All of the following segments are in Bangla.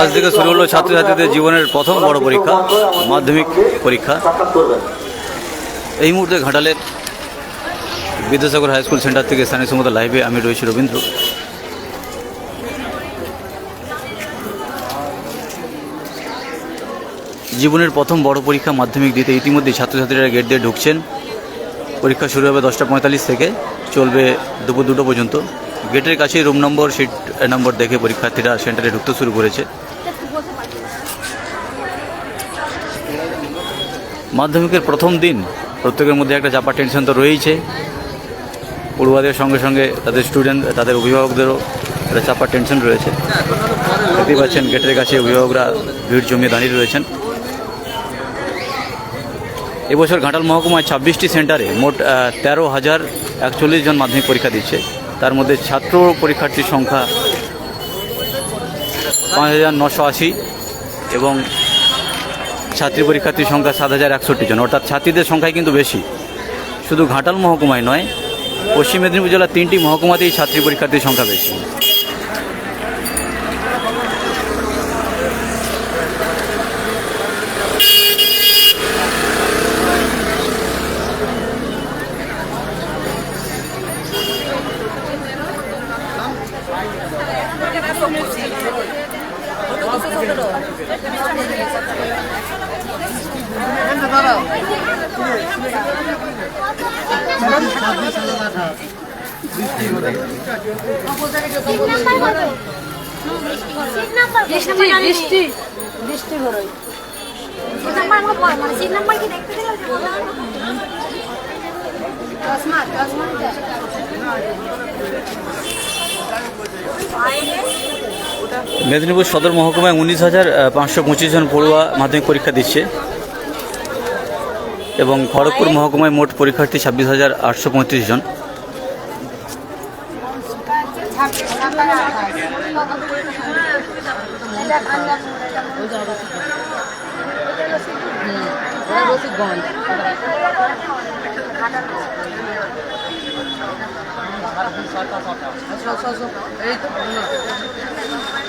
আজ থেকে শুরু হলো ছাত্রছাত্রীদের জীবনের প্রথম বড় পরীক্ষা, মাধ্যমিক পরীক্ষা। এই মুহূর্তে ঘাটালের বিদ্যাসাগর হাই স্কুল সেন্টার থেকে স্থানীয় সমত লাইভে আমি রয়েছি রবীন্দ্র। জীবনের প্রথম বড় পরীক্ষা, মাধ্যমিক দিতে ইতিমধ্যে ছাত্রছাত্রীরা গেট দিয়ে ঢুকছেন। পরীক্ষা শুরু হবে দশটা পঁয়তাল্লিশ থেকে, চলবে দুপুর দুটো পর্যন্ত। গেটের কাছেই রুম নম্বর, সিট নম্বর দেখে পরীক্ষার্থীরা সেন্টারে ঢুকতে শুরু করেছে। মাধ্যমিকের প্রথম দিন প্রত্যেকের মধ্যে একটা চাপা টেনশন তো রয়েইছে। পড়ুয়াদের সঙ্গে সঙ্গে তাদের স্টুডেন্ট তাদের অভিভাবকদেরও একটা চাপা টেনশন রয়েছে। দেখতেই পাচ্ছেন গেটের কাছে অভিভাবকরা ভিড় জমিয়ে দাঁড়িয়ে রয়েছেন। এবছর ঘাটাল মহকুমায় ছাব্বিশটি সেন্টারে মোট তেরো হাজার একচল্লিশ জন মাধ্যমিক পরীক্ষা দিচ্ছে। তার মধ্যে ছাত্র পরীক্ষার্থীর সংখ্যা পাঁচ হাজার নশো আশি এবং ছাত্রী পরীক্ষার্থীর সংখ্যা সাত হাজার একষট্টি জন। অর্থাৎ ছাত্রীদের সংখ্যাই কিন্তু বেশি। শুধু ঘাটাল মহকুমায় নয়, পশ্চিম মেদিনীপুর জেলার তিনটি মহকুমাতেই ছাত্রী পরীক্ষার্থীর সংখ্যা বেশি। বৃষ্টি বৃষ্টি। আমাকে মানে সিট নাম্বার মেদিনীপুর সদর মহকুমায় উনিশ হাজার পাঁচশো পঁচিশ জন পড়ুয়া মাধ্যমিক পরীক্ষা দিচ্ছে এবং খড়গপুর মহকুমায় মোট পরীক্ষার্থী ছাব্বিশ হাজার আটশো পঁয়ত্রিশ জন। এই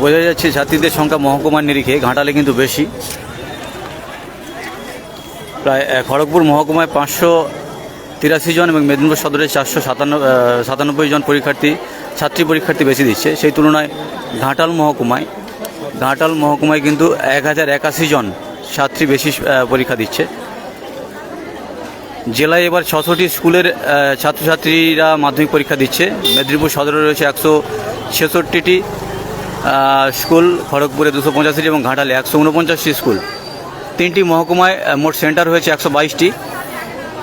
বোঝা যাচ্ছে ছাত্রীদের সংখ্যা মহকুমার নিরিখে, ঘাটালে কিন্তু বেশি। প্রায় খড়গপুর মহকুমায় পাঁচশো তিরাশি জন এবং মেদিনীপুর সদরে চারশো সাতানব্বই জন পরীক্ষার্থী, ছাত্রী পরীক্ষার্থী বেশি দিচ্ছে। সেই তুলনায় ঘাটাল মহকুমায় ঘাটাল মহকুমায় কিন্তু এক হাজার একাশি জন ছাত্রী বেশি পরীক্ষা দিচ্ছে। জেলায় এবার ছশোটি স্কুলের ছাত্রছাত্রীরা মাধ্যমিক পরীক্ষা দিচ্ছে। মেদিনীপুর সদরে রয়েছে একশো ছেষট্টিটি। স্কুল খড়গপুরে দুশো পঁচাশিটি এবং ঘাটালে একশো উনপঞ্চাশটি স্কুল। তিনটি মহকুমায় মোট সেন্টার হয়েছে একশো বাইশটি।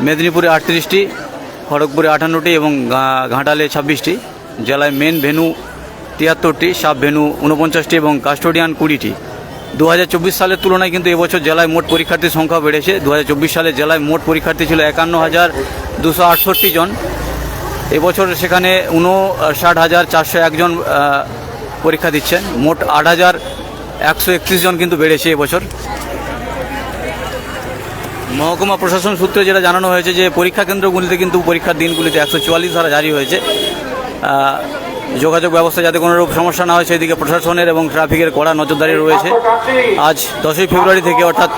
মেদিনীপুরে আটত্রিশটি, খড়গপুরে আটান্নটি এবং ঘাটালে ছাব্বিশটি। জেলায় মেন ভেনু তিয়াত্তরটি, সাব ভেনু উনপঞ্চাশটি এবং কাস্টোডিয়ান কুড়িটি। দু হাজার চব্বিশ সালের তুলনায় কিন্তু এবছর জেলায় মোট পরীক্ষার্থীর সংখ্যা বেড়েছে। দু হাজার চব্বিশ সালে জেলায় মোট পরীক্ষার্থী ছিল একান্ন হাজার দুশো আটষট্টি জন। এবছর সেখানে উনষাট হাজার চারশো একজন পরীক্ষা দিচ্ছেন। মোট আট হাজার একশো একত্রিশ জন কিন্তু বেড়েছে এবছর মহকুমা প্রশাসন সূত্রে যেটা জানানো হয়েছে যে, পরীক্ষা কেন্দ্রগুলিতে কিন্তু পরীক্ষার দিনগুলিতে একশো চুয়াল্লিশ ধারা জারি হয়েছে। যোগাযোগ ব্যবস্থা যাতে কোনো রূপ সমস্যা না হয় সেদিকে প্রশাসনের এবং ট্রাফিকের কড়া নজরদারি রয়েছে। আজ দশই ফেব্রুয়ারি থেকে অর্থাৎ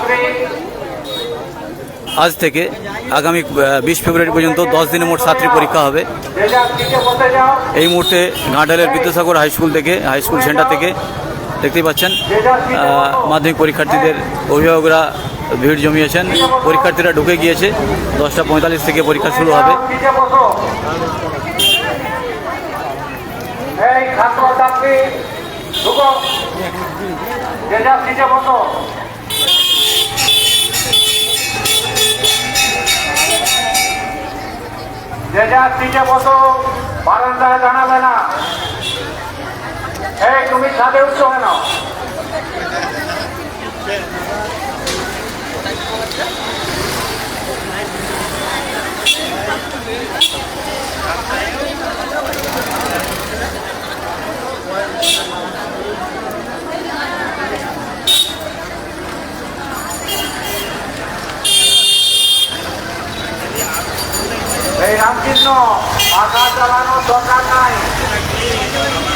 আজ থেকে আগামী বিশ ফেব্রুয়ারি পর্যন্ত দশ দিনে মোট ছাত্রী পরীক্ষা হবে। এই মুহূর্তে ঘাটালের বিদ্যাসাগর হাই স্কুল থেকে, হাই স্কুল সেন্টার থেকে দেখতেই পাচ্ছেন মাধ্যমিক পরীক্ষার্থীদের অভিভাবকরা ভিড় জমিয়েছেন। পরীক্ষার্থীরা ঢুকে গিয়েছে। দশটা পঁয়তাল্লিশ থেকে পরীক্ষা শুরু হবে। যে যা যার সিটে বসো বারান্দায় দাঁড়াবে না। এই তুমি ছাদে উঠছো কেন? મંદિરનો આઘાત જવાનો દોકાર નહીં.